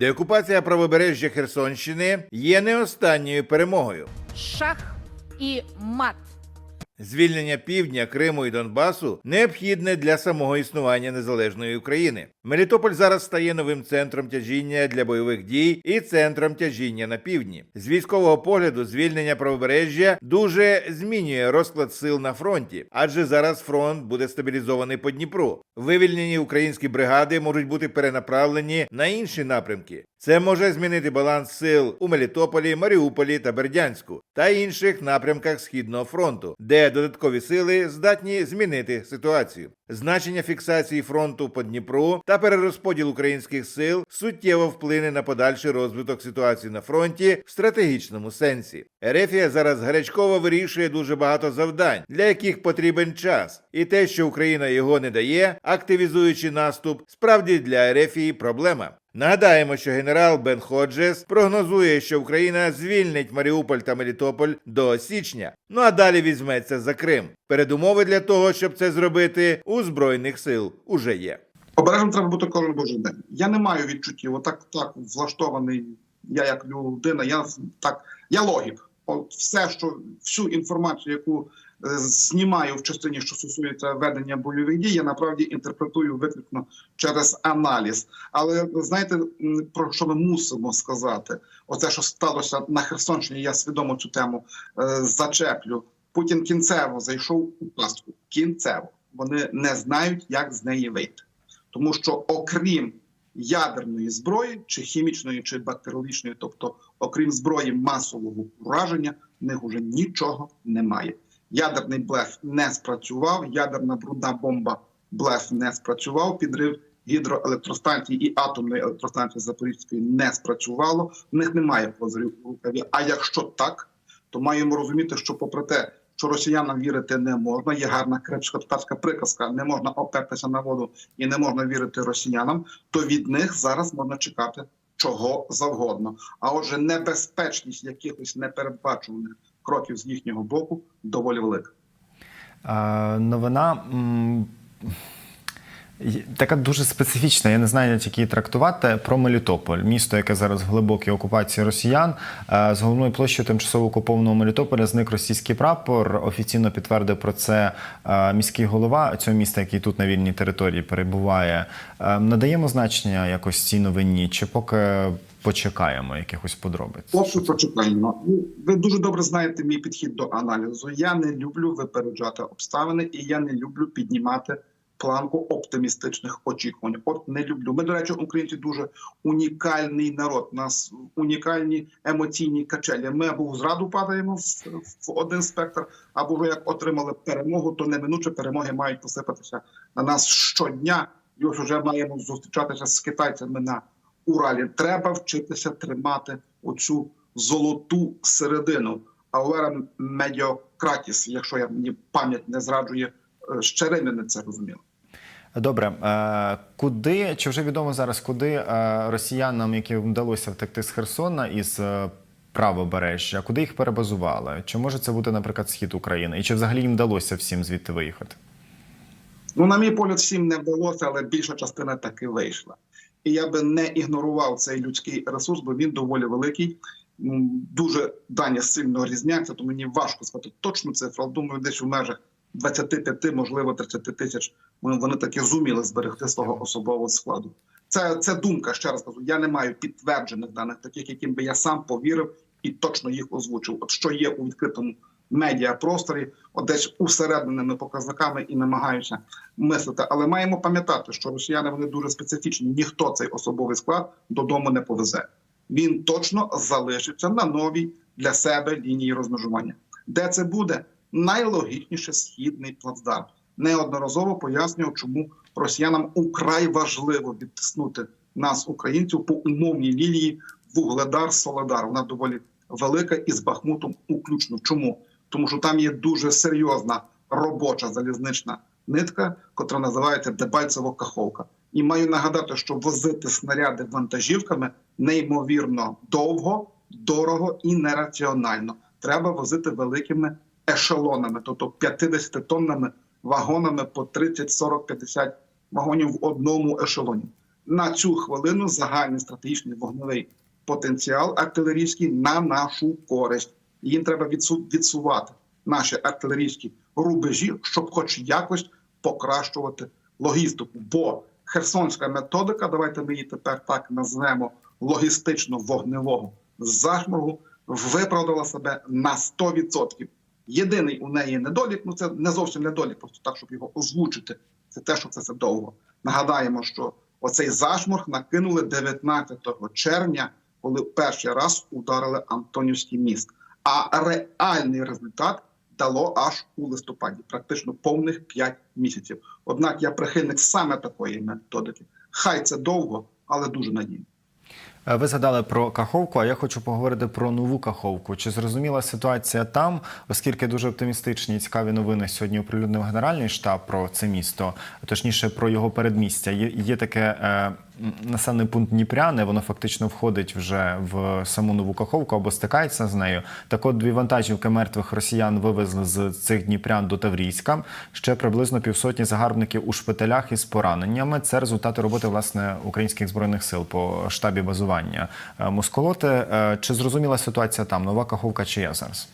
Деокупація правобережжя Херсонщини є не останньою перемогою. шах і мат. Звільнення півдня, Криму і Донбасу необхідне для самого існування незалежної України. Мелітополь зараз стає новим центром тяжіння для бойових дій і центром тяжіння на півдні. З військового погляду звільнення правобережжя дуже змінює розклад сил на фронті, адже зараз фронт буде стабілізований по Дніпру. Вивільнені українські бригади можуть бути перенаправлені на інші напрямки. Це може змінити баланс сил у Мелітополі, Маріуполі та Бердянську та інших напрямках Східного фронту, де додаткові сили здатні змінити ситуацію. Значення фіксації фронту по Дніпру та перерозподіл українських сил суттєво вплине на подальший розвиток ситуації на фронті в стратегічному сенсі. Ерефія зараз гарячково вирішує дуже багато завдань, для яких потрібен час, і те, що Україна його не дає, активізуючи наступ, справді для Ерефії проблема. Нагадаємо, що генерал Бен Ходжес прогнозує, що Україна звільнить Маріуполь та Мелітополь до січня. Ну а далі візьметься за Крим. Передумови для того, щоб це зробити, у збройних сил уже є. Обережним треба бути кожен божий день. Я не маю відчуттів, отак так влаштований. Я як людина, я так, я логік. От все, що всю інформацію, яку знімаю в частині, що стосується ведення бойових дій, я направді інтерпретую виключно через аналіз. Але знаєте, про що ми мусимо сказати? Оце, що сталося на Херсонщині, я свідомо цю тему е, зачеплю. Путін кінцево зайшов у пастку. Кінцево вони не знають, як з неї вийти тому що окрім ядерної зброї, чи хімічної, чи бактеріологічної, тобто окрім зброї масового ураження, в них уже нічого немає. Ядерний блеф не спрацював, ядерна брудна бомба блеф не спрацював. Підрив гідроелектростанції і атомної електростанції Запорізької не спрацювало. В них немає козирів у рукаві. А якщо так, то маємо розуміти, що попри те, що росіянам вірити не можна, є гарна крепська татарська приказка, не можна опертися на воду і не можна вірити росіянам, то від них зараз можна чекати чого завгодно. А отже, небезпечність якихось непередбачуваних кроків з їхнього боку доволі велика. Е, Новина така дуже специфічна. Я не знаю, як її трактувати про Мелітополь, місто, яке зараз в глибокій окупації росіян. З головною площею тимчасово окупованого Мелітополя зник російський прапор. Офіційно підтвердив про це міський голова цього міста, який тут на вільній території перебуває. Е, Надаємо значення якось цій новині, чи поки почекаємо якихось подробиць? Поки почекаємо. Ну, Ви дуже добре знаєте мій підхід до аналізу. Я не люблю випереджати обставини, і я не люблю піднімати планку оптимістичних очікувань. От не люблю. Ми, до речі, українці дуже унікальний народ. У нас унікальні емоційні качелі. Ми або в зраду падаємо в, в один спектр, або вже як отримали перемогу, то неминуче перемоги мають посипатися на нас щодня. І ось вже маємо зустрічатися з китайцями на Уралі. Треба вчитися тримати оцю золоту середину. Аулера медіократіс, якщо я мені пам'ять не зраджує, е, ще римляни це розуміли. Добре, Е, куди чи вже відомо зараз, куди е, росіянам, яким вдалося втекти з Херсона із правобережжя, куди їх перебазували? Чи може це бути, наприклад, схід України? І чи взагалі їм вдалося всім звідти виїхати? Ну, на мій погляд, всім не вдалося, але більша частина таки вийшла. І я би не ігнорував цей людський ресурс, бо він доволі великий. Дуже дані сильно різняться, то мені важко сказати точну цифру, думаю, десь у межах 25, можливо, 30 тисяч вони таки зуміли зберегти свого особового складу. Це, це думка, ще раз кажу. Я не маю підтверджених даних, таких, яким би я сам повірив і точно їх озвучив. От що є у відкритому медіапросторі, от десь усередненими показниками і намагаюся мислити. Але маємо пам'ятати, що росіяни вони дуже специфічні. Ніхто цей особовий склад додому не повезе. Він точно залишиться на новій для себе лінії розмежування. Де це буде? Найлогічніше східний плацдарм. Неодноразово пояснював, чому росіянам украй важливо відтиснути нас, українців, по умовній лінії Вугледар Солодар. Вона доволі велика і з Бахмутом уключно. Чому? Тому що там є дуже серйозна робоча залізнична нитка, котра називається Дебальцево-Каховка. І маю нагадати, що возити снаряди вантажівками неймовірно довго, дорого і нераціонально. Треба возити великими ешелонами, тобто 50 тоннами вагонами по 30, 40, 50 вагонів в одному ешелоні. на цю хвилину загальний стратегічний вогневий потенціал артилерійський на нашу користь. Їм треба відсу- відсувати наші артилерійські рубежі, щоб хоч якось покращувати логістику. Бо херсонська методика, давайте ми її тепер так назвемо логістично-вогневого зашморгу, виправдала себе на 100%. Єдиний у неї недолік, ну це не зовсім недолік, просто так, щоб його озвучити. Це те, що це все довго. Нагадаємо, що оцей зашморг накинули 19 червня, коли перший раз ударили Антонівський міст. А реальний результат дало аж у листопаді, практично повних 5 місяців. Однак я прихильник саме такої методики. Хай це довго, але дуже надійно. Е, Ви згадали про Каховку, а я хочу поговорити про нову Каховку. Чи зрозуміла ситуація там, оскільки дуже оптимістичні і цікаві новини сьогодні оприлюднив Генеральний штаб про це місто, точніше про його передмістя. Є, є таке е, населений пункт Дніпряне, воно фактично входить вже в саму нову Каховку або стикається з нею. Так от дві вантажівки мертвих росіян вивезли з цих Дніпрян до Таврійська. Ще приблизно півсотні загарбників у шпиталях із пораненнями. Це результати роботи власне українських збройних сил по штабі базування Е, Москолоти. Е, Чи зрозуміла ситуація там? Нова Каховка чи я зараз?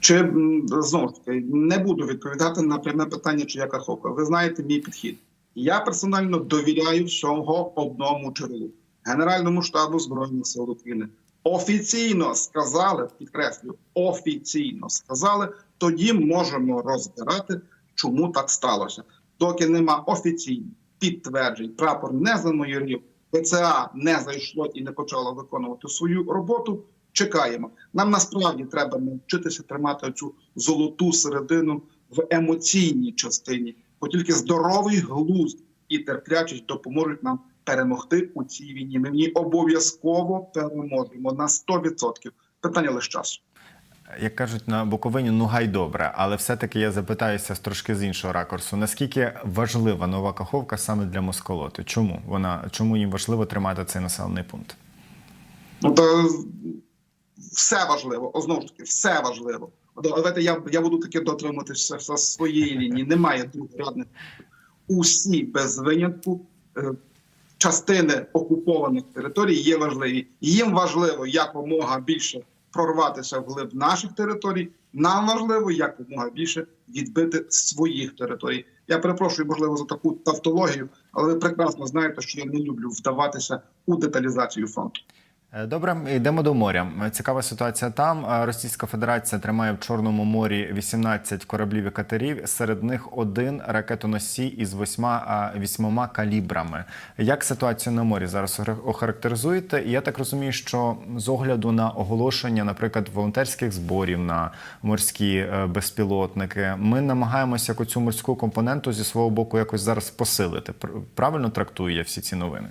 Чи знову ж не буду відповідати на пряме питання, чи яка ховка. Ви знаєте мій підхід. Я персонально довіряю всього одному джерелу Генеральному штабу збройних сил України. Офіційно сказали, підкреслю, офіційно сказали. Тоді можемо розбирати, чому так сталося. Доки нема офіційних підтверджень, прапор не замайорів, ПЦА не зайшло і не почало виконувати свою роботу. Чекаємо. Нам насправді треба навчитися тримати цю золоту середину в емоційній частині, бо тільки здоровий глузд і терплячість допоможуть нам перемогти у цій війні. Ми в ній обов'язково переможемо на 100%. Питання лише часу. Як кажуть на Буковині, ну гай добре, але все-таки я запитаюся трошки з іншого ракурсу. Наскільки важлива нова Каховка саме для Москолоти? Чому вона чому їм важливо тримати цей населений пункт? Ну то все важливо, знову ж таки, все важливо. Давайте я, я буду таки дотримуватися своєї лінії. Немає другорядних. Усі без винятку е, частини окупованих територій є важливі. Їм важливо якомога більше прорватися вглиб наших територій. Нам важливо якомога більше відбити своїх територій. Я перепрошую, можливо, за таку тавтологію, але ви прекрасно знаєте, що я не люблю вдаватися у деталізацію фронту. Е, Добре, йдемо до моря. Цікава ситуація там. Е, Російська Федерація тримає в Чорному морі 18 кораблів і катерів. Серед них один ракетоносій із восьма, вісьмома калібрами. Як ситуацію на морі зараз охар- охарактеризуєте? І я так розумію, що з огляду на оголошення, наприклад, волонтерських зборів на морські е, безпілотники, ми намагаємося цю морську компоненту зі свого боку якось зараз посилити. Пр- Правильно трактую я всі ці новини?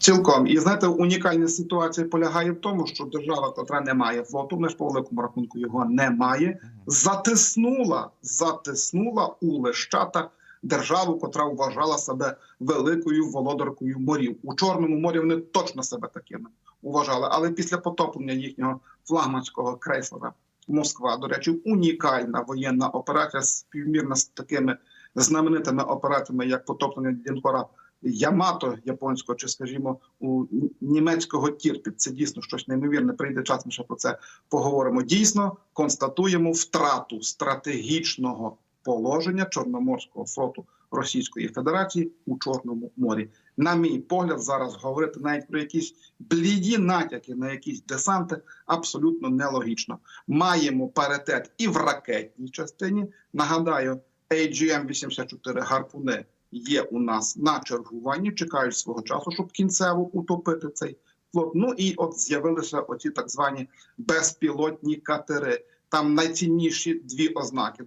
Цілком і знаєте, унікальна ситуація полягає в тому, що держава, котра не має флоту, ми ж по великому рахунку його немає, затиснула, затиснула у лещата державу, котра вважала себе великою володаркою морів. У чорному морі вони точно себе такими вважали. Але після потоплення їхнього флагманського крейсера Москва, до речі, унікальна воєнна операція співмірна з такими знаменитими операціями, як потоплення лінкора Ямато японського, чи скажімо, у німецького Тірпіт. Це дійсно щось неймовірне. Прийде час, ми ще про це поговоримо. Дійсно констатуємо втрату стратегічного положення Чорноморського флоту Російської Федерації у Чорному морі. На мій погляд, зараз говорити навіть про якісь бліді натяки на якісь десанти абсолютно нелогічно. Маємо паритет і в ракетній частині. Нагадаю, AGM-84 гарпуни є у нас на чергуванні, чекають свого часу, щоб кінцево утопити цей флот. Ну і от з'явилися оці так звані безпілотні катери. Там найцінніші дві ознаки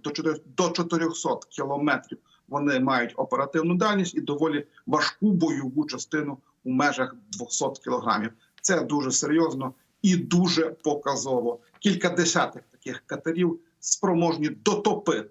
до 400 кілометрів. Вони мають оперативну дальність і доволі важку бойову частину у межах 200 кілограмів. Це дуже серйозно і дуже показово. Кілька десятих таких катерів спроможні дотопити